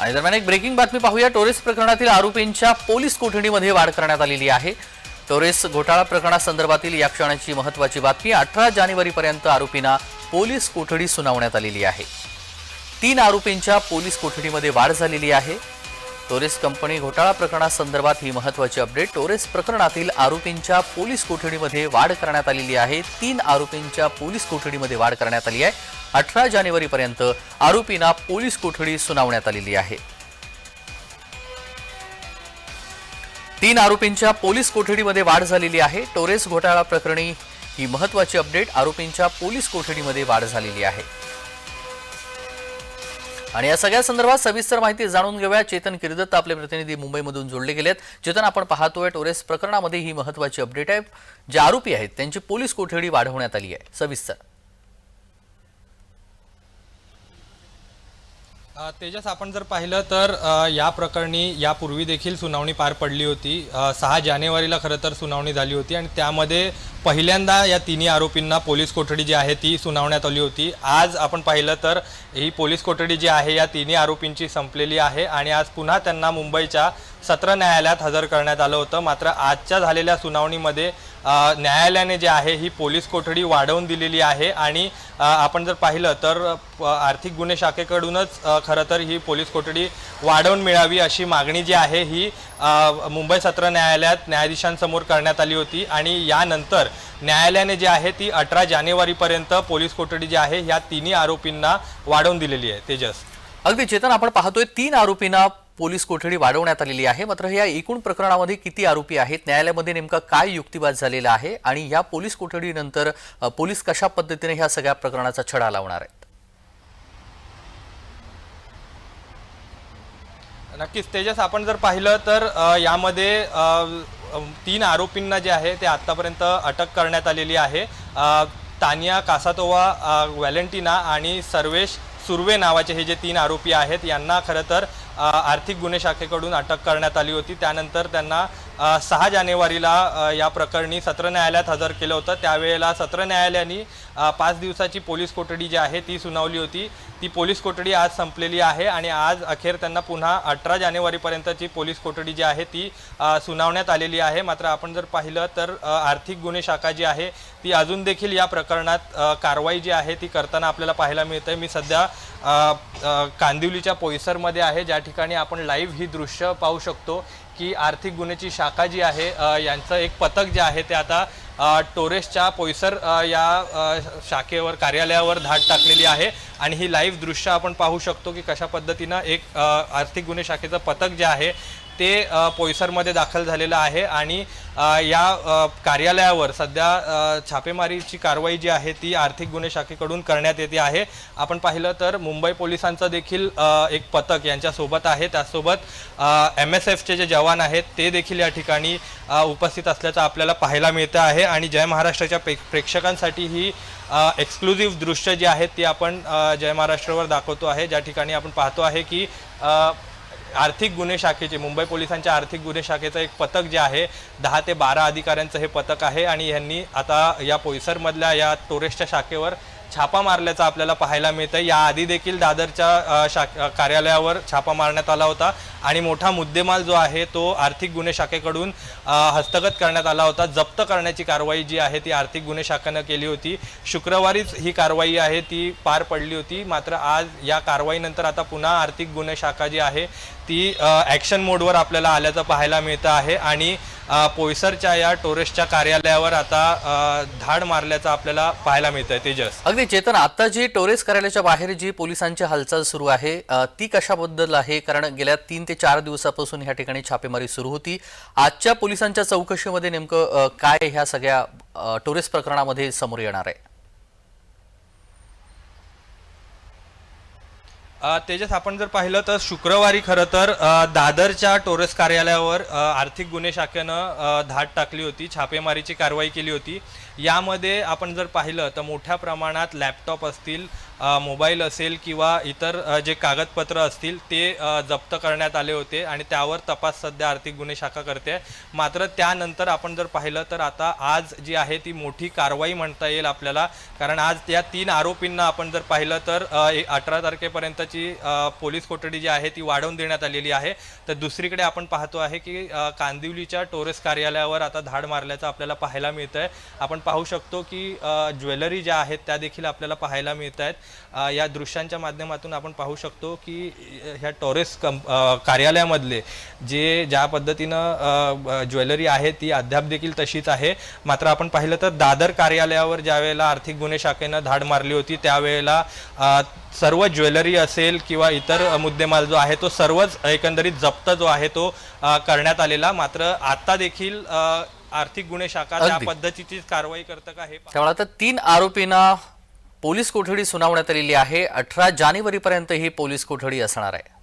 आणि दरम्यान एक ब्रेकिंग बातमी पाहूया. टोरेस प्रकरणातील आरोपींच्या पोलीस कोठडीमध्ये वाढ करण्यात आलेली आहे. टोरेस घोटाळा प्रकरणासंदर्भातील या क्षणाची महत्वाची बातमी अठरा जानेवारीपर्यंत आरोपींना पोलीस कोठडी सुनावण्यात आलेली आहे. तीन आरोपींच्या पोलीस कोठडीमध्ये वाढ झालेली आहे. टोरेस कंपनी घोटाळा प्रकरणासंदर्भात ही महत्वाची अपडेट. टोरेस प्रकरणातील आरोपींच्या पोलीस कोठडीमध्ये वाढ करण्यात आलेली आहे. तीन आरोपींच्या पोलीस कोठडीमध्ये वाढ करण्यात आली आहे. अठरा जानेवारीपर्यंत आरोपींना पोलीस कोठडी सुनावण्यात आलेली आहे. तीन आरोपींच्या पोलीस कोठडीमध्ये वाढ झालेली आहे. टोरेस घोटाळा प्रकरणी ही महत्वाची अपडेट. आरोपींच्या पोलीस कोठडीमध्ये वाढ झालेली आहे. आणि या सगळ्या संदर्भात सविस्तर माहिती जाणून घेऊया. चेतन किर्दत्त आपले प्रतिनिधी मुंबईमधून जोडले गेलेत. चेतन आपण पाहतोय टोरेस प्रकरणामध्ये ही महत्वाची अपडेट आहे. जे आरोपी आहेत त्यांची पोलीस कोठडी वाढवण्यात आली आहे. सविस्तर. तेजस आपण जर पाहिलं तर या प्रकरणी यापूर्वी देखील सुनावणी पार पडली होती. सहा जानेवारीला खरं तर सुनावणी झाली होती आणि त्यामध्ये पहिल्यांदा या तिन्ही आरोपींना पोलीस कोठडी जी आहे ती सुनावण्यात आली होती. आज आपण पाहिलं तर ही पोलीस कोठडी जी आहे या तिन्ही आरोपींची संपलेली आहे आणि आज पुन्हा त्यांना मुंबईच्या सत्र न्यायालयात हजर करण्यात आलं होतं. मात्र आजच्या झालेल्या सुनावणीमध्ये न्यायालयाने जे आहे ही पोलीस कोठडी वाढवून दिलेली आहे आणि आपण जर पाहिलं तर प- आर्थिक गुन्हे शाखेकडूनच खरं तर ही पोलीस कोठडी वाढवून मिळावी अशी मागणी जी आहे ही मुंबई सत्र न्यायालयात न्यायाधीशांसमोर करण्यात आली होती आणि यानंतर न्यायालयाने जे आहे ती अठरा जानेवारीपर्यंत पोलीस कोठडी जी आहे ह्या तिन्ही आरोपींना वाढवून दिलेली आहे. तेजस. अगदी चेतन आपण पाहतोय तीन आरोपींना पोलीस कोठडी वाढवण्यात आलेली आहे. मात्र या एकूण प्रकरणामध्ये किती आरोपी आहेत? न्यायालयामध्ये नेमका काय युक्तिवाद झालेला आहे? आणि या पोलीस कोठडीनंतर पोलीस कशा पद्धतीने ह्या सगळ्या प्रकरणाचा छडा लावणार आहेत? नक्कीच तेजस आपण जर पाहिलं तर यामध्ये तीन आरोपींना जे आहे ते आत्तापर्यंत अटक करण्यात आलेली आहे. तानिया कासातोवा व्हॅलेंटिना आणि सर्वेश सुर्वे नावाचे हे जे तीन आरोपी आहेत यांना खरं तर आर्थिक गुन्हे शाखेकडून अटक करण्यात आली होती. त्यानंतर त्यांना सहा जानेवारीला या प्रकरणी सत्र न्यायालयात हजर केलं होतं. त्यावेळेला सत्र न्यायालयाने पाच दिवसाची पोलीस कोठडी जी आहे ती सुनावली होती. ती पोलीस कोठडी आज संपलेली आहे आणि आज अखेर त्यांना पुन्हा अठरा जानेवारीपर्यंतची पोलीस कोठडी जी आहे ती सुनावण्यात आलेली आहे. मात्र आपण जर पाहिलं तर आर्थिक गुन्हे शाखा जी आहे ती अजून देखील या प्रकरणात कारवाई जी आहे ती करताना आपल्याला पाहायला मिळते मी सध्या कांदिवलीच्या पोईसरमध्ये आहे. ज्या ठिकाणी आपण लाईव्ह ही दृश्य पाहू शकतो की आर्थिक गुन्ह्याची शाखा जी आहे यांचं एक पथक जे आहे ते आता टोरेसच्या पोईसर या शाखेवर कार्यालयावर धाड टाकलेली आहे. आणि ही लाईव्ह दृश्य आपण पाहू शकतो की कशा पद्धतीनं एक आर्थिक गुन्हे शाखेचं पथक जे आहे ते पोयसरमध्ये दाखल झालेलं आहे आणि या कार्यालयावर सध्या छापेमारीची कारवाई जी आहे ती आर्थिक गुन्हे शाखेकडून करण्यात येते आहे. आपण पाहिलं तर मुंबई पोलिसांचं देखील एक पथक यांच्यासोबत आहे. त्यासोबत एम एस एफचे जे जवान आहेत ते देखील या ठिकाणी उपस्थित असल्याचं आपल्याला पाहायला मिळतं आहे. आणि जय महाराष्ट्राच्या प्रे प्रेक्षकांसाठी ही एक्सक्लुझिव्ह दृश्य जी आहेत ती आपण जय महाराष्ट्रावर दाखवतो आहे. ज्या ठिकाणी आपण पाहतो आहे की आर्थिक गुन्हे शाखेचे मुंबई पोलिसांच्या आर्थिक गुन्हे शाखेचं एक पथक जे आहे दहा ते बारा अधिकाऱ्यांचं हे पथक आहे आणि यांनी आता या पोईसरमधल्या या टोरेस्टच्या शाखेवर छापा मारल्याचं आपल्याला पाहायला मिळतं याआधी देखील दादरच्या शा शाख कार्यालयावर छापा मारण्यात आला होता आणि मोठा मुद्देमाल जो आहे तो आर्थिक गुन्हे शाखेकडून हस्तगत करण्यात आला होता. जप्त करण्याची कारवाई जी आहे ती आर्थिक गुन्हे शाखेनं केली होती. शुक्रवारीच ही कारवाई आहे ती पार पडली होती. मात्र आज या कारवाईनंतर आता पुन्हा आर्थिक गुन्हे शाखा जी आहे ती ॲक्शन मोडवर आपल्याला आल्याचं पाहायला मिळतं आहे. आणि पोयसरच्या या टोरेसच्या कार्यालयावर आता धाड मारल्याचं आपल्याला पाहायला मिळतंय तेजस. अगदी चेतन आता जी टोरेस कार्यालयाच्या बाहेर जी पोलिसांची हालचाल सुरू आहे ती कशाबद्दल आहे? कारण गेल्या तीन ते चार दिवसापासून ह्या ठिकाणी छापेमारी सुरू होती. आजच्या पोलिसांच्या चौकशीमध्ये नेमकं काय ह्या सगळ्या टोरेस प्रकरणामध्ये समोर येणार आहे? तेजस आपण जर पाहिलं तर शुक्रवारी खरं तर दादरच्या टोरस कार्यालयावर आर्थिक गुन्हे शाखेनं धाड टाकली होती छापेमारीची कारवाई केली होती. यामध्ये आपण जर पाहिलं तर मोठ्या प्रमाणात लॅपटॉप असतील मोबाईल असेल किंवा इतर जे कागदपत्र असतील ते जप्त करण्यात आले होते आणि त्यावर तपास सध्या आर्थिक गुन्हे शाखा करते. मात्र त्यानंतर आपण जर पाहिलं तर आता आज जी आहे ती मोठी कारवाई म्हणता येईल आपल्याला. कारण आज त्या तीन आरोपींना आपण जर पाहिलं तर अठरा तारखेपर्यंतची पोलीस कोठडी जी आहे ती वाढवून देण्यात आलेली आहे. तर दुसरीकडे आपण पाहतो आहे की कांदिवलीच्या टोरेस कार्यालयावर आता धाड मारल्याचं आपल्याला पाहायला मिळतं आहे आपण पाहू शकतो की ज्वेलरी ज्या आहेत त्या देखील आपल्याला पाहायला मिळत आहेत या दृश्यांच्या माध्यमातून आपण पाहू शकतो की ह्या टोरेस कंप कार्यालयामधले जे ज्या पद्धतीनं ज्वेलरी आहे ती अद्याप देखील तशीच आहे मात्र आपण पाहिलं तर दादर कार्यालयावर ज्या वेळेला आर्थिक गुन्हे शाखेनं धाड मारली होती त्यावेळेला सर्व ज्वेलरी असेल किंवा इतर मुद्देमाल जो आहे तो सर्वच एकंदरीत जप्त जो आहे तो करण्यात आलेला मात्र आता देखील आर्थिक गुन्हे शाखा त्या अगदी. पद्धतीची कारवाई करतं का हे त्यामुळे आता तीन आरोपींना पोलीस कोठडी सुनावण्यात आलेली आहे. अठरा जानेवारीपर्यंत ही पोलीस कोठडी असणार आहे.